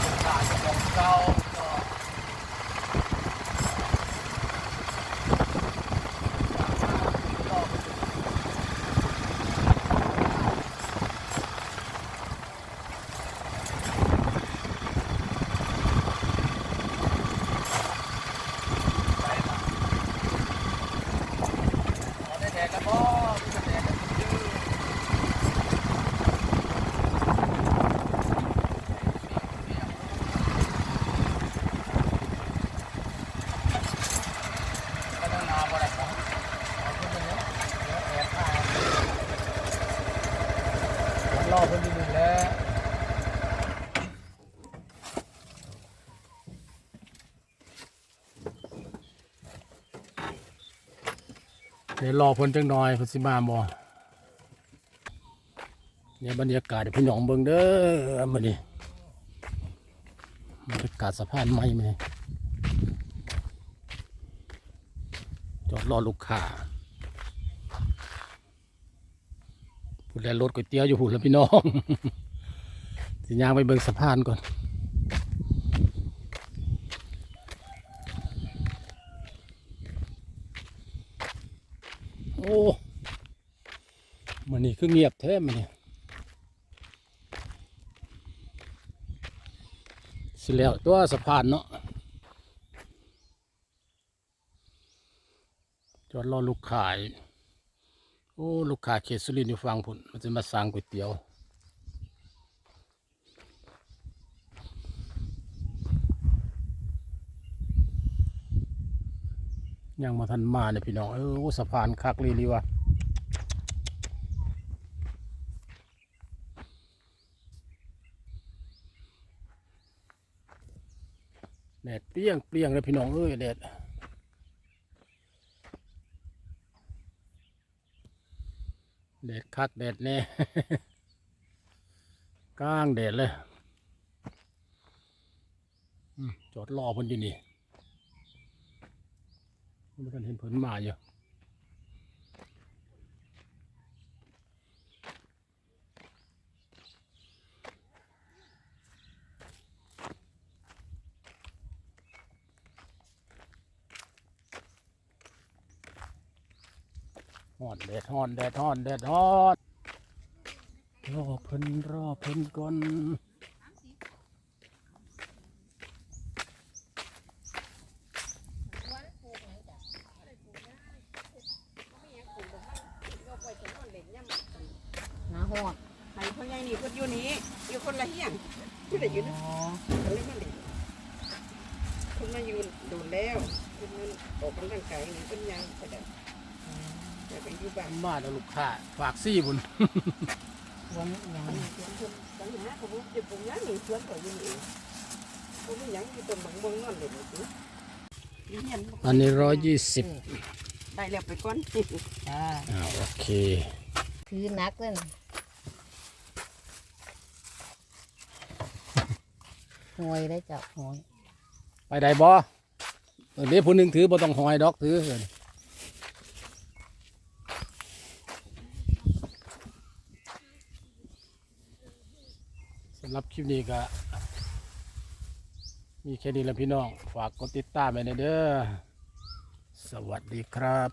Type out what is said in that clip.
เป็นขาเจะของเก่าก็ไปนะขอได้แดกกันบ่มีแต่แดกกันอยู่ ก็ต้องนาบ่ได้ครับเอาขึ้นไปเนี้ยเดี๋ยวแอบถ่ายรอเพิ่นนิดนึงแล้ว เดี๋ยวรอเพิ่นจังหน่อยเพิ่นสิมาบ่เนี่ยบรรยากาศพี่น้องเบิ่งเด้อมื้อนี้บรรยากาศสะพานใหม่มื้อนี้จอดรอลูกค้าพูดแล้วรถก๋วยเตี๋ยวอยู่หุ่นแล้วพี่น้อง สิย่างไปเบิ่งสะพานก่อน โอ้มันนี่คือเงียบแท้มันนี่สิแล้วตัวสะพานเนาะจอดรอลูกขาย โอ้ ลูกค้าเขตสุรินทร์อยู่ฟังผุนมันจะมาสั่งก๋วยเตี๋ยว ยังมาทันมาเนี่ยพี่น้องเออสะพานคักลีลีวะแดดเปรี้ยงเปรี้ยงเลยพี่น้องเอ้ยแดดแดดคักแดดแน่กลางแดดเลยจอดรอพนอยู่นี่ ไม่ทันเห็นเพิ่นมาอยู่ฮอนแดดฮอนแดดฮอนแดดฮอนรอเพิ่นรอเพิ่นก่อน หอดไห้พ่อใหญ่นี่เพิ่นอยู่นี้อยู่คนละเฮียงที่ได้อยู่นะคนเล็กมันเด็กเพิ่นมาอยู่โดนแล้วเพิ่นมันออกกำลังกายนี่เพิ่นยังไปได้แต่ไปอยู่บ้านมาแล้วลูกค้าฝากซี่บุญวันยังสวนเพิ่นปัญหาของผมจะปลูกหยังนี่สวนก็อยู่นี่บ่มีหยังอยู่ต้นบังบงนั่นเด็ดนี่สิอยู่เฮียนบ่อันนี้ร้อยยี่สิบได้แล้วไปก่อนอ่าอ่าโอเค คือนักเลยนะ หอยได้จับหอย ไปได้บ่เออเดี๋ยวผู้หนึ่งถือบ่ต้องหอยดอกถือเอิ้นสำหรับคลิปนี้ก็มีแค่นี้แหละพี่น้อง ฝากกดติดตามไปเด้อ สวัสดีครับ